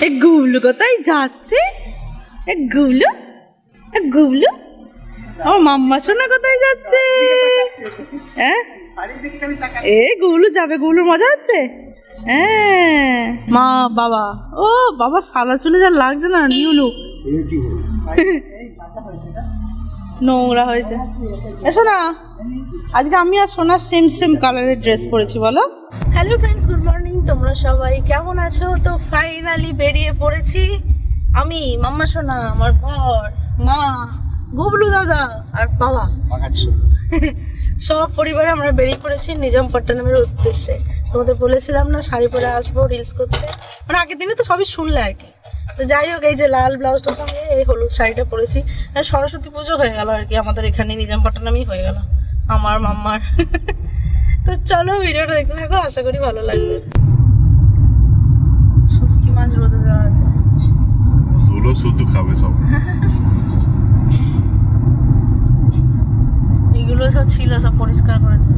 এ গুবলু কোথায় যাচ্ছে? এ গুবলু এ গুবলু আমার মাম্মা সোনা কোথায় যাচ্ছে? হ্যাঁ? এ গুবলু যাবে গুবলুর মজা হচ্ছে? হ্যাঁ। মা বাবা। ও বাবা সাদা চুলে যা লাগছে না নিউ লুক নোংরা হয়েছে। এসো না আজকে আমি আর সোনা সেম সেম কালারের ড্রেস পরেছি বলো। হ্যালো ফ্রেন্ডস গুড মর্নিং তোমরা সবাই কেমন আছো? তো ফাইনালি বেরিয়ে পড়েছি। আমি মাম্মা সোনা আমার বর মা গুবলু দাদা আর বাবা। সব পরিবারে আমরা বেরিয়ে পড়েছি নিজামপট্টনমের উদ্দেশ্যে। তোমাদের বলেছিলাম না শাড়ি পরে আসব রিলস করতে। মানে আগের দিনে তো সবই শুনলে আর কি। তো যাই হোক এই যে লাল ব্লাউজটার সঙ্গে এই হলুদ শাড়িটা পরেছি। আর সরস্বতী পুজো হয়ে গেল আর কি আমাদের এখানে নিজামপট্টনমই হয়ে গেল। আমার মাম্মার। তো চলো ভিডিওটা দেখতে থাকো আশা করি ভালো লাগবে। শুটকি মাছ রোদে দেওয়া আছে। ধুলো শুদ্ধ খাবে সব। এগুলো সব ছিল সব পরিষ্কার করেছে।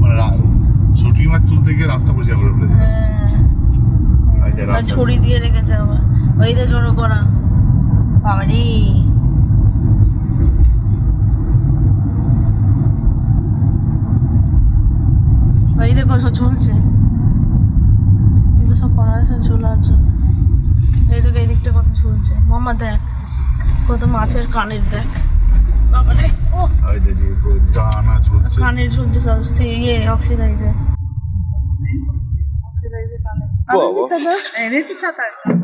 মানে শুটকি মাছ তুলতে গিয়ে রাস্তা পরিষ্কার করে ফেলেছে। হ্যাঁ। ছড়ি দিয়ে রেখেছে আবার। ওই যে জড়ো করা। বাবারি। ওই দেখো সব ঝুলছে এগুলো সব করা আছে ঝোলার জন্য। এই দেখো এই দিকটা কত ঝুলছে। মামা দেখ কত মাছের কানের দেখ। বাবারে ও। এই কানের ঝুলছে সব সে ইয়ে অক্সিডাইজে অক্সিডাইজে কানে বাবা। তুই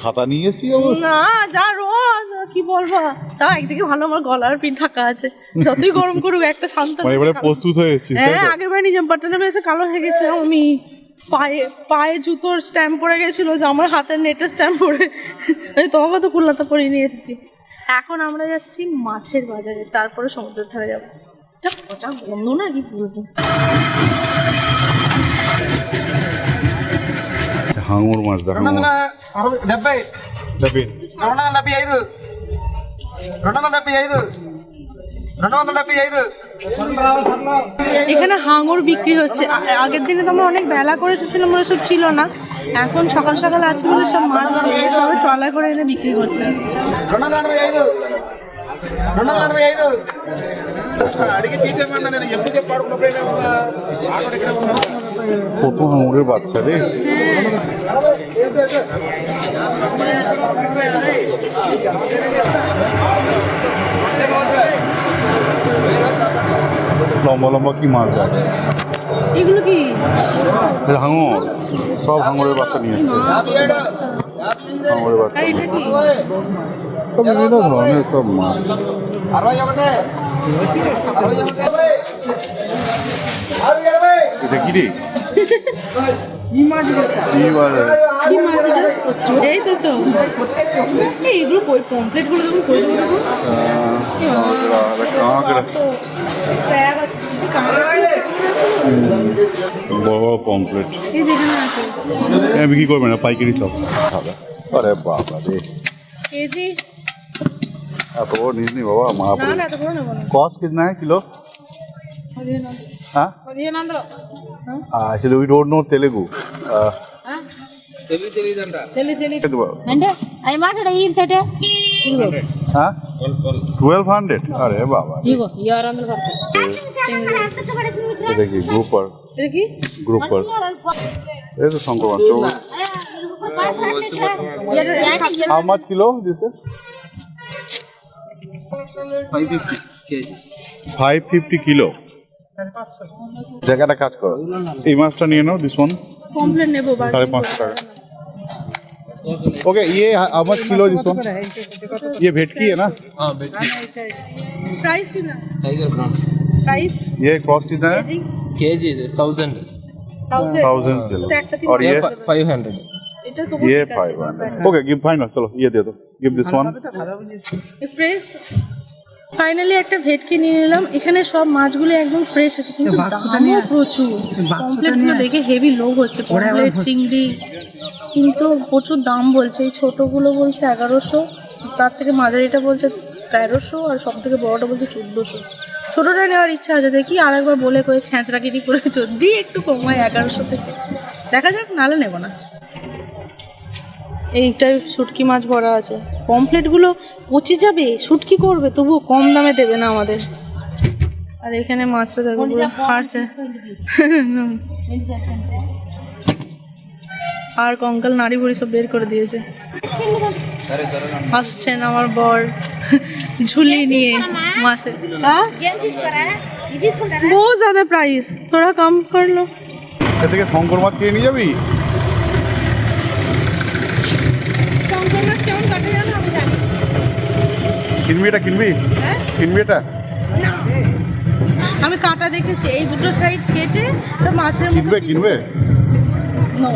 ছাতা নিয়ে আবার না যা রোদ কি বলব? তাও একদিকে ভালো আমার গলার পিঠ ঢাকা আছে। যতই গরম করুক একটা শান্ত মানে এবারে প্রস্তুত হয়ে এসছিস হ্যাঁ? আগের বার নিজম পাট্টানে এসে কালো হয়ে গেছিলাম আমি। পায়ে পায়ে জুতোর স্ট্যাম্প পড়ে গেছিল যে আমার হাতের নেটের স্ট্যাম্প পড়ে আমি তোমাকে তো কুল্লাতে পরে নিয়ে এসেছি। এখন আমরা যাচ্ছি মাছের বাজারে তারপরে সমুদ্রের ধারে যাব। যা পচা গন্ধ না কি বলব? হাঙর মাছ দেখো రెండు వందల అరవై డెబ్బై দেখবি రెండు వందల డెబ్బై ఐదు రెండు వందల డెబ్బై ఐదు రెండు వందల డెబ్బై ఐదు এখানে হাঙর বিক্রি হচ্ছে আ- আগের দিনে তো আমরা অনেক বেলা করে এসেছিলাম বলে সব ছিল না এখন সকাল সকাল আছে বলে সব মাছ নিয়ে সবাই ট্রলার করে এনে বিক্রি করছে రెండు వందల ఎనభై ఐదు రెండు వందల ఎనభై ఐదు అడిగి తీసేయమన్నా నేను ఎందుకు చెప్పాడు কত হাঙরের বাচ্চা রে লম্বা লম্বা কি মাছ দেখ এগুলো কি এটা হাঙর সব হাঙরের বাচ্চা নিয়ে এসছে হাঙরের বাচ্চা তো বিভিন্ন ধরনের সব মাছ এটা কি এই তো চো এইগুলো বই পমপ্লেট আমি কি করবেন না পাইকারি সব খাবে আরে বাবা রে কেজি अब वो नहीं नहीं बाबा महापुरुष कॉस्ट कितना है kilo actually we don't know Telugu twelve hundred అరే బాబా ఇదకి గ్రూపర్ గ్రూపర్ ఏదో సంకోవన్ how much kilo this five fifty KG five fifty kilo জায়গাটা কাজ করো এই মাছটা নিয়ে নাও দিস ওয়ান কমপ্লেন নেবো সাড়ে পাঁচশো টাকা ओके ये how much kilo this one ये भेटकी है ना हाँ भेटकी प्राइस कितना प्राइस ये कॉस्ट कितना है केजी 1000 1000 1000 और ये 500 ये five hundred okay give final चलो ये दे दो give this one fresh finally একটা ভেটকি নিয়ে নিলাম এখানে সব মাছগুলো একদম ফ্রেশ আছে কিন্তু দামও প্রচুর পমপ্লেটগুলো দেখে হেভি লোভ হচ্ছে পমপ্লেট চিংড়ি কিন্তু প্রচুর দাম বলছে এই ছোটোগুলো বলছে এগারোশো তার থেকে মাঝারিটা বলছে তেরোশো আর সব থেকে বড়টা বলছে চোদ্দোশো ছোটোটা নেওয়ার ইচ্ছা আছে দেখি আর একবার বলে করে ছ্যাঁচড়াগিরি করে যদি একটু কমায় এগারোশো থেকে দেখা যাক নাহলে নেবো না এইটাই শুটকি মাছ ভরা আছে। পমফ্লেটগুলো পচে যাবে শুটকি করবে তবুও কম দামে দেবে না আমাদের। আর এখানে মাছটা দেখো হারছে। আর কঙ্কাল নাড়ি বুড়ি সব বের করে দিয়েছে। আসছেন আমার বর। ঝুলি নিয়ে মাছে। বহু জাদা প্রাইস তোরা কম করল। শঙ্কর মাছ কিনে নিয়ে যাবি? কিনবি এটা কিনবি কিনবি এটা আমি কাটা দেখেছি এই দুটো সাইড কেটে তো মাছের মতো কিনবে piece- কিনবে No.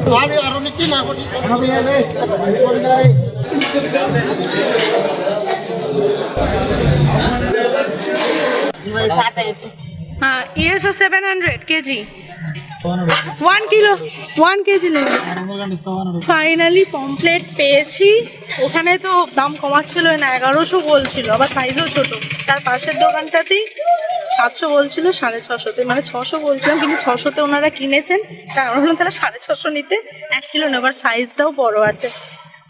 हाँ ये सब सेवन हंड्रेड के जी One kilo one KG নেবে ফাইনালি পমপ্লেট পেয়েছি। ওখানে তো দাম কমাচ্ছিল, না, এগারোশো বলছিল, আবার সাইজও ছোট। তার পাশের দোকানটাতেই সাতশো বলছিল, সাড়ে ছশোতে মানে ছশো বলছিলাম, কিন্তু ছশোতে ওনারা কিনেছেন। তাই আমরা তাহলে সাড়ে ছশো নিতে এক কিলো নেবার সাইজটাও বড় আছে।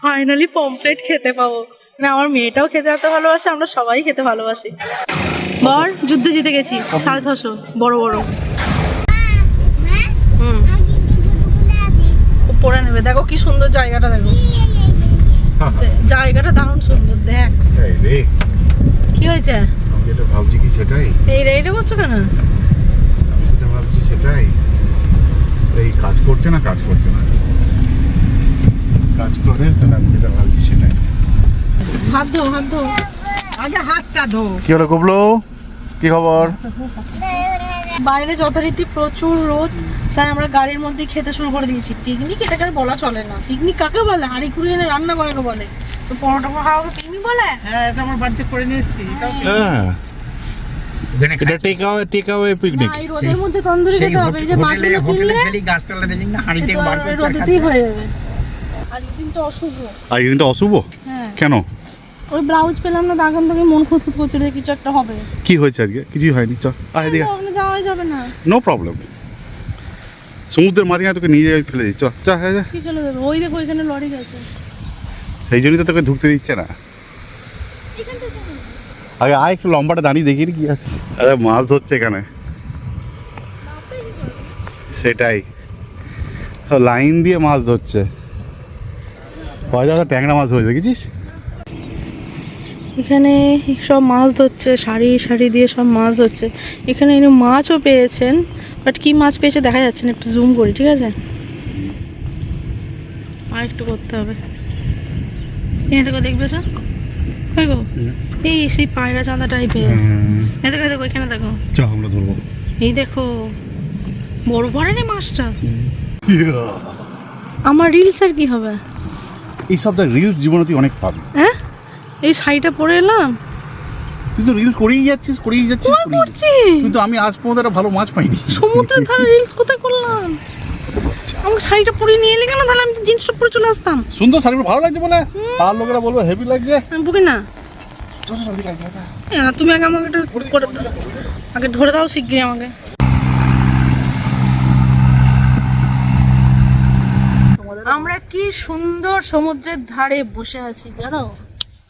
ফাইনালি পমপ্লেট খেতে পাবো। মানে আমার মেয়েটাও খেতে এত ভালোবাসে, আমরা সবাই খেতে ভালোবাসি। বর, যুদ্ধে জিতে গেছি, সাড়ে ছশো, বড় বড় হুম পরে নেবে দেখো কি সুন্দর জায়গাটা দেখো। জায়গাটা দারুণ সুন্দর দেখ। রে। কি হয়েছে? যেটা ভাবছি কি সেটাই? এই রেডি করছ কেন? আমি যেটা ভাবছি সেটাই। এই কাজ করছে না কাজ করছে না? কাজ করে তাহলে আমি যেটা ভাবছি সেটাই। হাত ধো হাত ধো। কি হলো কুবলো কি খবর? বাইরে যথারীতি প্রচুর রোদ। তাই আমরা গাড়ির মধ্যে খেতে শুরু করে দিয়েছি। পিকনিক এটাকে বলা চলে না। পিকনিক কাকে বলে? হাঁড়ি কুড়ি এনে রান্না করাকে বলে? তো পরোটা খাওয়াকে পিকনিক বলে? হ্যাঁ এটা আমার বাড়িতে করে নিয়ে এসেছি। হ্যাঁ। এটা take away take away picnic না রোদের মধ্যে তন্দুরি খেতে হবে। এই যে মাছগুলো কিনলে গাছতলা দেখি না হাঁড়ি এ থেকে তো বার করে রোদেতেই হয়ে যাবে। অশুভ। দিনটা অশুভ? হ্যাঁ। কেন? ওই ব্লাউজ পেলাম না তখন থেকে মন খুঁতখুত করছিল যে কিছু একটা হবে। কি হয়েছে আজকে? কিছুই হয়নি চ আয় যাবে না। নো প্রবলেম সমুদ্রের মাঝখানে তোকে নিয়ে যাই ফেলে দিই। চ চ হ্যাঁ যা। কি ফেলে দেবে? ওই দেখো এখানে লরি গেছে। সেই জন্যই তো তোকে ঢুকতে দিচ্ছে না। আগে আয় একটু লম্বাটা দাঁড়িয়ে দেখি কি আছে। আরে মাছ ধরছে এখানে। সেটাই। সব লাইন দিয়ে মাছ ধরছে। কয়টা ট্যাংরা মাছ হয়েছে দেখেছিস? এখানে সব মাছ ধরছে সারি সারি দিয়ে সব মাছ ধরছে। এখানে ইনি মাছও পেয়েছেন। বাট কি মাছ পেয়েছে দেখা যাচ্ছে না একটু জুম করি ঠিক আছে? আর একটু করতে হবে। এখানে দেখো দেখবে স্যার দেখো এই সেই পায়রা চাঁদা টাইপের এ দেখো দেখো এখানে দেখো। চ আমরা ধরবো। এই দেখো বড় বড় রে মাছটা। আমার রিলসের কি হবে? এই সব রিলস জীবনে তুই অনেক পাবি। হ্যাঁ? এই শাড়িটা পরে এলাম? তুই তো রিলস করেই যাচ্ছিস করেই যাচ্ছিস করেই যাচ্ছিস। কিন্তু আমি আজ পর্যন্ত একটা ভালো মাছ পাইনি। সমুদ্রের ধারে রিলস কোথায় করলাম? আমাকে শাড়িটা পরে নিয়ে এলে কেন? তাহলে আমি তো জিন্সটা পরে চলে আসতাম। সুন্দর শাড়িগুলো ভালো লাগছে বলে? আর লোকেরা বলব হেভি লাগছে? বুকি না। তুমি আগে আমাকে একটু করে দাও। আগে ধরে দাও শিগগিরই আমাকে। আমরা কি সুন্দর সমুদ্রের ধারে বসে আছি জানো?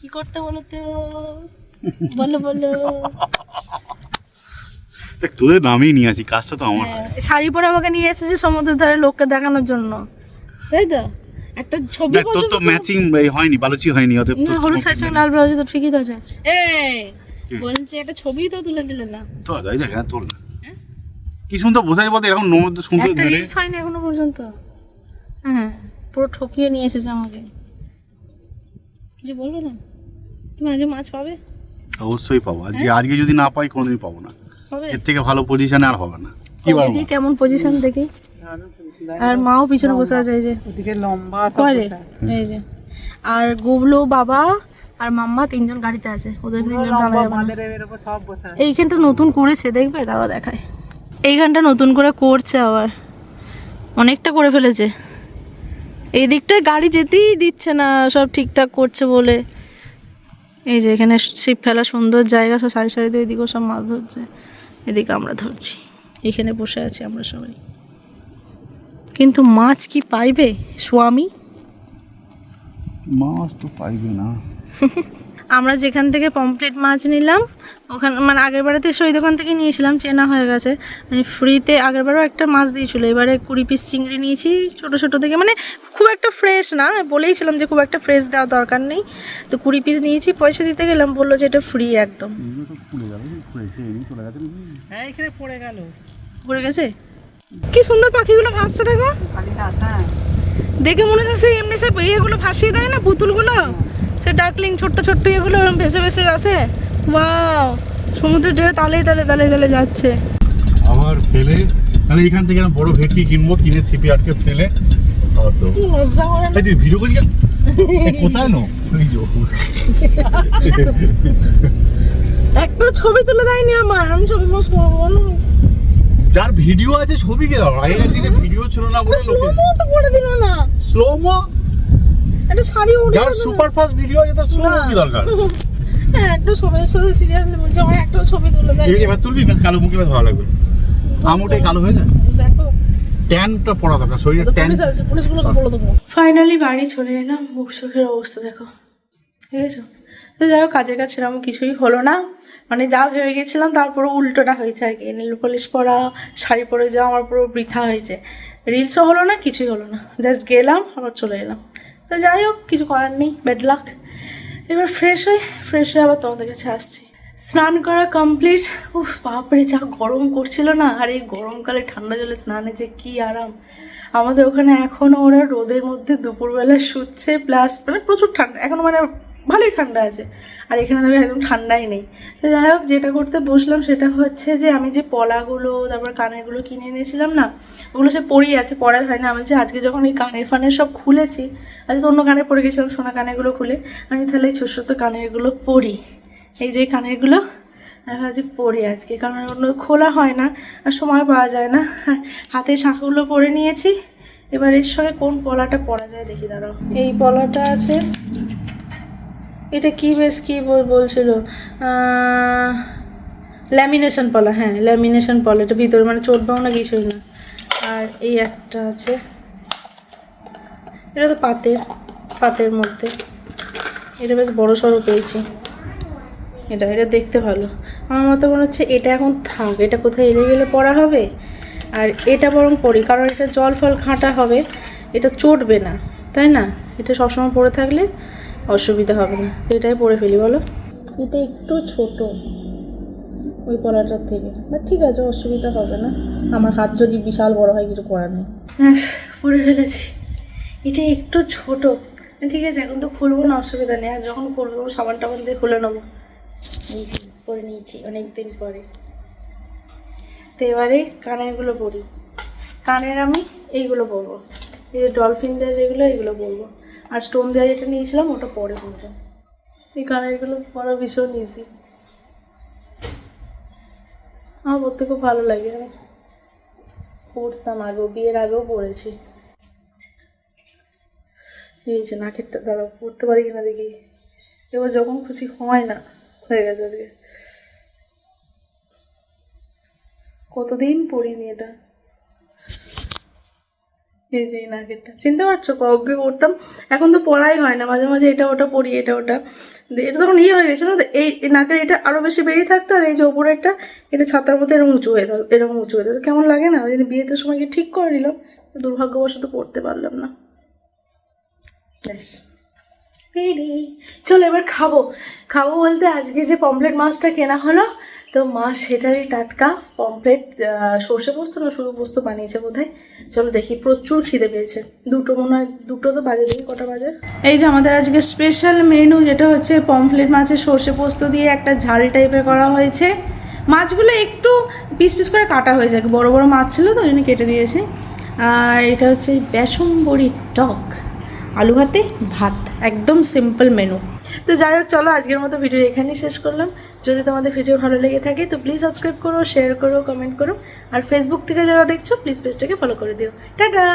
কি করতে বলো তো? বলো বলো। দেখ তোদের নামেই নিয়ে আসি কাজটা তো আমার। হ্যাঁ, শাড়ি পরে আমাকে নিয়ে এসেছে সমুদ্রের ধারে লোককে দেখানোর জন্য। তাই তো? একটা ছবি দেখ তোর তো ম্যাচিং হয়নি বালুচি হয়নি অতএব তোর হলুদ শাড়ির সঙ্গে লাল ব্লাউজ তো ঠিকই তো আছে। এই বলছি একটা ছবি তো তুলে দিলে না। তো যাই দেখ হ্যাঁ তোর কি সুন্দর বোঝাই বলতে এরকম নোর সুন্দর একটা রিলস হয়নি এখনও পর্যন্ত? হ্যাঁ পুরো ঠকিয়ে নিয়ে এসেছে আমাকে। কিছু বলবে না? তুমি আগে মাছ পাবে? অবশ্যই পাবো। আজকে হ্যাঁ? আজকে যদি না পাই কোনোদিন পাবো না। এর থেকে ভালো পজিশনে আর হবে না। কি বলব? কেমন পজিশন দেখি। আর মাও পিছনে বসে আছে এই যে। ওদিকে লম্বা আছে। এই যে। আর গুবলু বাবা আর মাম্মা তিনজন গাড়িতে আছে। ওদের তিনজন টানা যাবে। এইখানটা নতুন করেছে দেখবে? তারা দেখায় এইখানটা নতুন করে করছে আবার। অনেকটা করে ফেলেছে। এই দিকটায় গাড়ি যেতেই দিচ্ছে না সব ঠিকঠাক করছে বলে। এই যে এখানে ছিপ ফেলা সুন্দর জায়গা সব সারি সারিতে এদিকেও সব মাছ ধরছে। এদিকে আমরা ধরছি। এখানে বসে আছি আমরা সবাই। কিন্তু মাছ কি পাইবে স্বামী? মাছ তো পাইবে না। আমরা যেখান থেকে পমপ্লেট মাছ নিলাম ওখানে মানে আগের বারেতে এসে ওই দোকান থেকে নিয়েছিলাম চেনা হয়ে গেছে। মানে ফ্রিতে আগের বারেও একটা মাছ দিয়েছিলো এবারে কুড়ি পিস চিংড়ি নিয়েছি ছোটো ছোটো থেকে। মানে খুব একটা ফ্রেশ না বলেইছিলাম যে খুব একটা ফ্রেশ দেওয়ার দরকার নেই। তো কুড়ি পিস নিয়েছি পয়সা দিতে গেলাম বলল যে এটা ফ্রি একদম। হ্যাঁ এখানে পড়ে গেল। পড়ে গেছে? কি সুন্দর পাখিগুলো ভাসছে দেখো। দেখে মনে হচ্ছে সেই এমনি সব ইয়েগুলো ভাসিয়ে দেয় না পুতুলগুলো? সে ডাকলিং ছোট্ট ছোট্ট ইয়েগুলো এরম ভেসে ভেসে আসে। ওয়াও সমুদ্রের ঢেউ তালে তালে তালে তালে যাচ্ছে। আবার ফেলে তাহলে এখান থেকে একটা বড় ভেটকি কিনবো কিনে সিপি আটকে ফেলে আর তো। কি লজ্জা করে না? তুই ভিডিও করি কোথায় নো? একটা ছবি তুলে দেয়নি আমার আমি ছবি করব না। যার ভিডিও আছে ছবি কে দাও? আগেকার দিনে ভিডিও ছিল না বলে স্লো মো তো করে দিল না। স্লো মো একটা শাড়ি উঠে যার সুপার ফাস্ট ভিডিও আছে তার স্লো কি দরকার? হ্যাঁ একটা ছবি সিরিয়াসলি বলছে আমার একটা ছবি তুলে এ- এবার তুলবি বেশ কালো মুখে বেশ ভালো লাগবে। আমুটাই কালো হয়েছে? দেখো। ট্যানটা পড়া দরকার শরীরে ট্যান ফাইনালি বাড়ি চলে এলাম মুখ চোখের অবস্থা দেখো। ঠিক আছে? তো যাই হোক, কাজের কাজ সেরকম কিছুই হলো না। মানে যা ভেবে গেছিলাম তারপরে উল্টোটা হয়েছে আর কি। নীল পলিশ পরা, শাড়ি পরে যাওয়া, আমার পুরো বৃথা হয়েছে। রিলসও হলো না, কিছুই হলো না। জাস্ট গেলাম, আবার চলে এলাম। তো যাই হোক, কিছু করার নেই ব্যাড লাক এবার ফ্রেশ হয়ে ফ্রেশ হয়ে আবার তোমাদের কাছে আসছি। স্নান করা কমপ্লিট উফ, বাপরে, যা গরম করছিল না। আর এই গরমকালে ঠান্ডা জলে স্নানে যে কি আরাম। আমাদের ওখানে এখনও ওরা রোদের মধ্যে দুপুরবেলা শুচ্ছে প্লাস মানে প্রচুর ঠান্ডা। এখনও মানে ভালোই ঠান্ডা আছে। আর এখানে দেখো একদম ঠান্ডাই নেই। তো যাই হোক, যেটা করতে বসলাম সেটা হচ্ছে যে, আমি যে পলাগুলো, তারপর কানেরগুলো কিনে এনেছিলাম না, ওগুলো সে পরেই আছে পরা হয় না। আমি যে আজকে যখন এই কানের ফানের সব খুলেছি আজকে তো অন্য কানে পরে গেছিলাম, সোনা কানেরগুলো খুলে। আমি তাহলে এই ছোট ছোট কানেরগুলো পরি এই যে কানেরগুলো ভাবছি পরি আজকে, কারণ ওগুলো খোলা হয় না আর সময় পাওয়া যায় না। আর হাতে শাঁখাগুলো পরে নিয়েছি। এবার এর সঙ্গে কোন পলাটা পরা যায় দেখি, দাঁড়াও। এই পলাটা আছে এটা কি বেশ কি বল- বলছিল? ল্যামিনেশন পলা হ্যাঁ ল্যামিনেশন পলা, এটা ভিতরে মানে চটবেও না কিছুই না। আর এই একটা আছে। এটা তো পাতের পাতের মধ্যে। এটা বেশ বড় সড়ো পেয়েছি। এটা এটা দেখতে ভালো। আমার মতো মনে হচ্ছে এটা এখন থাক, এটা কোথায় এলে গেলে পড়া হবে? আর এটা বরং পড়ি, কারণ এটা জল ফল খাঁটা হবে, এটা চটবে না, তাই না? এটা সবসময় পড়ে থাকলে অসুবিধা হবে না। তো এটাই পরে ফেলি, বলো? এটা একটু ছোট, ওই পলাটার থেকে। বাট ঠিক আছে, অসুবিধা হবে না। আমার হাত যদি বিশাল বড় হয়, কিছু করার নেই। পরে ফেলেছি। এটা একটু ছোট। ঠিক আছে, এখন তো খুলবো না, অসুবিধা নেই। আর যখন খুলবো, তখন সাবান টাবান দিয়ে খুলে নেব। এই পরে নিয়েছি অনেক দিন পরে। তো এবারে কানেরগুলো পরি। কানের আমি এইগুলো পরবো। এই যে ডলফিন দেওয়া যেগুলো, এইগুলো পরবো। আর স্টোন দেওয়া যেটা নিয়েছিলাম, ওটা পরে পরবো এই কানেরগুলো পরা ভীষণ ইজি আমার পরতে খুব ভালো লাগে আমি পরতাম আগেও, বিয়ের আগেও পরেছি। এই যে নাকেরটা, দাঁড়াও পড়তে পারি কিনা দেখি। এবার যখন খুশি হয় না, হয়ে গেছে আজকে। কতদিন পড়িনি এটা? এই যে এই নাকেরটা চিনতে পারছ? কবে পড়তাম? এখন তো পড়াই হয় না। মাঝে মাঝে এটা ওটা পড়ি, এটা ওটা। এটা তখন ইয়ে হয়ে গেছিল তো এই নাকের এটা আরও বেশি বেরিয়ে থাকতো আর এই যে ওপরে একটা, এটা ছাতার মতো এরকম উঁচু হয়ে থাকতো এরকম উঁচু হয়ে থাকতো কেমন লাগে না? ওই জন্য বিয়েতে সময় ঠিক করে নিলাম। দুর্ভাগ্যবশত পড়তে পারলাম না। ব্যাস রেডি। চলো এবার খাব। খাব বলতে আজকে যে পমপ্লেট মাছটা কেনা হলো, তো মাছ সেটারই টাটকা পমপ্লেট সর্ষে পোস্ত না, শুধু পোস্ত বানিয়েছে বোধহয়। চলো দেখি, প্রচুর খিদে পেয়েছে। দুটো মনে হয়, দুটো তো বাজে, দেখি কটা বাজে। এই যে আমাদের আজকে স্পেশাল মেনু যেটা হচ্ছে পমপ্লেট মাছের সর্ষে পোস্ত দিয়ে একটা ঝাল টাইপের করা হয়েছে। মাছগুলো একটু পিস পিস করে কাটা আর কি। বড় বড় মাছ ছিল তো, ওই জন্য কেটে দিয়েছি। আর এটা হচ্ছে বেসন বড়ি টক। আলু ভাতে, ভাত। একদম সিম্পল মেনু তো যাই হোক, চলো আজকের মতো ভিডিও এখানেই শেষ করলাম। যদি তোমাদের ভিডিও ভালো লেগে থাকে, তো প্লিজ সাবস্ক্রাইব করো শেয়ার করো কমেন্ট করো। আর ফেসবুক থেকে যারা দেখছ প্লিজ পেজটাকে ফলো করে দিও। টাটা!